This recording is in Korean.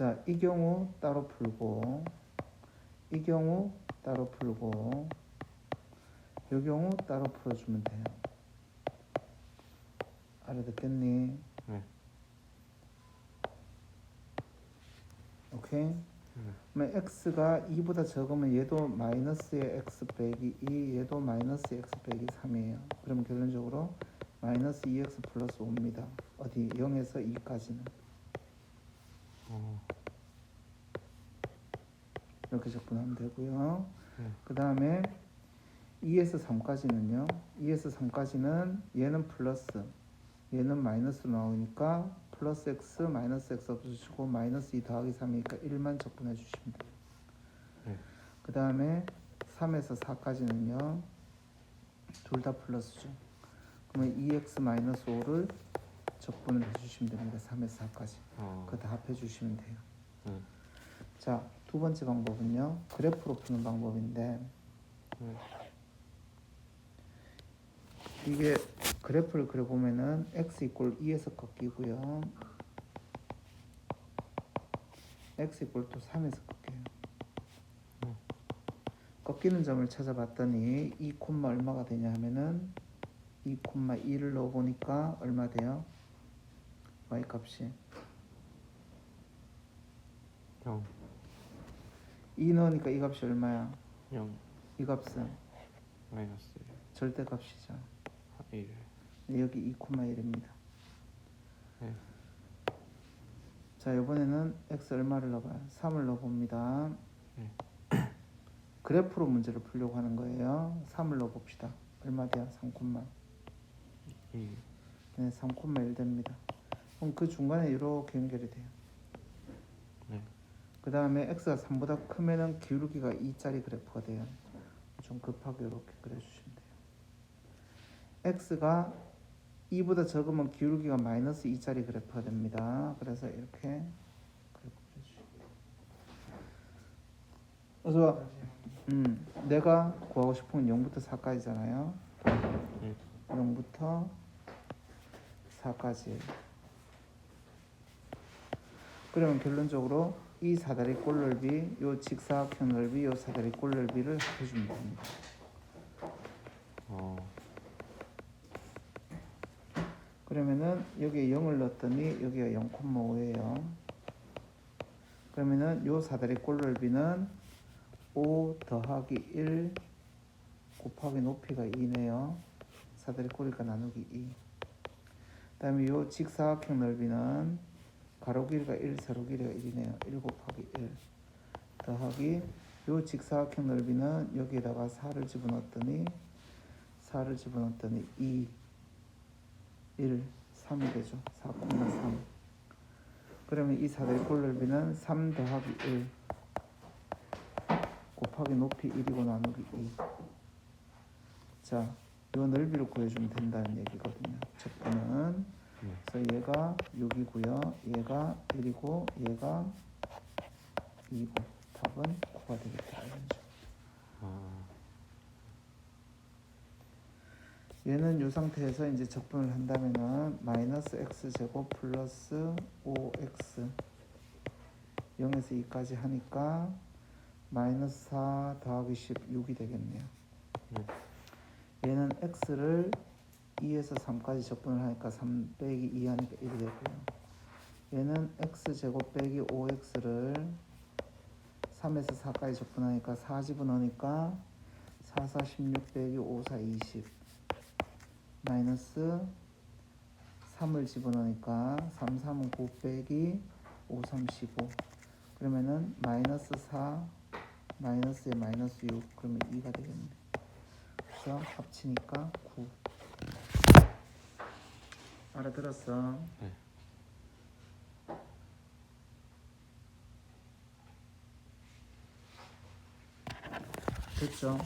자, 이 경우 따로 풀고 이 경우 따로 풀고 이 경우 따로 풀어주면 돼요. 알아듣겠니? 네. 오케이? 그러면 x가 2보다 적으면 얘도 마이너스의 x 빼기 2, 얘도 마이너스 x 빼기 3이에요. 그럼 결론적으로 마이너스 2x 플러스 5입니다. 어디 0에서 2까지는 어, 이렇게 접근하면 되고요. 네. 그 다음에 2에서 3까지는요. 2에서 3까지는 얘는 플러스, 얘는 마이너스로 나오니까 플러스 x, 마이너스 x 없으시고 마이너스 2 더하기 3이니까 1만 접근해 주시면 돼요. 네. 그 다음에 3에서 4까지는요. 둘 다 플러스죠. 그러면 2x 마이너스 5를 적분을 해주시면 됩니다. 3에서 4까지. 어, 그거 다 합해 주시면 돼요. 네. 자, 두 번째 방법은요. 그래프로 푸는 방법인데 네. 이게 그래프를 그려 보면은 x 이꼴 2에서 꺾이고요. x 이꼴 또 3에서 꺾여요. 음. 꺾이는 점을 찾아봤더니 2 콤마 얼마가 되냐 하면은 2 콤마 2를 넣어 보니까 얼마 돼요? Y 값이 0, 2 넣으니까 이 값이 얼마야? 0, 이 값은 마이너스 절대 값이죠. 1, 여기 2 콤마 1입니다. 네. 자 이번에는 x 얼마를 넣어봐요? 3을 넣어봅니다. 네. 그래프로 문제를 풀려고 하는 거예요. 3을 넣어봅시다. 얼마 돼요? 3 콤마. 2, 네, 3 콤마 1 됩니다. 그럼 그 중간에 이렇게 연결이 돼요. 네. 그 다음에 x가 3보다 크면은 기울기가 2짜리 그래프가 돼요. 좀 급하게 이렇게 그려주시면 돼요. x가 2보다 적으면 기울기가 마이너스 2짜리 그래프가 됩니다. 그래서 이렇게. 그래서 음, 내가 구하고 싶은 건 0부터 4까지잖아요. 네. 0부터 4까지. 그러면 결론적으로 이 사다리 꼴 넓이, 요 직사각형 넓이, 요 사다리 꼴 넓이를 합해주면 됩니다. 어, 그러면은 여기에 0을 넣었더니 여기가 0,5예요. 그러면은 요 사다리 꼴 넓이는 5 더하기 1 곱하기 높이가 2네요. 사다리 꼴이니까 나누기 2. 그 다음에 요 직사각형 넓이는 가로 길이가 1, 세로 길이가 1이네요. 1 곱하기 1 더하기 요 직사각형 넓이는 여기에다가 4를 집어넣었더니 4를 집어넣었더니 2 1, 3이 되죠. 4,3. 그러면 이 사다리 꼴 넓이는 3 더하기 1 곱하기 높이 1이고 나누기 2. 자, 요 넓이를 구해주면 된다는 얘기거든요. 첫 번은 네. 그래서 얘가 6이고요. 얘가 1이고 얘가 2고 답은 9가 되겠다. 아, 얘는 이 상태에서 이제 적분을 한다면은 마이너스 x 제곱 플러스 5x 0에서 2까지 하니까 마이너스 4 더하기 16이 되겠네요. 네. 얘는 x를 2에서 3까지 적분을 하니까 3 빼기 2 하니까 1이 되고요. 얘는 x 제곱 빼기 5x를 3에서 4까지 적분하니까 4 집어넣으니까 4, 4, 16 빼기 5, 4, 20 마이너스 3을 집어넣으니까 3, 3은 9 빼기 5, 3, 15 그러면은 마이너스 4 마이너스에 마이너스 6 그러면 2가 되겠네. 그래서 합치니까 9 알아들었어? 네. 됐죠?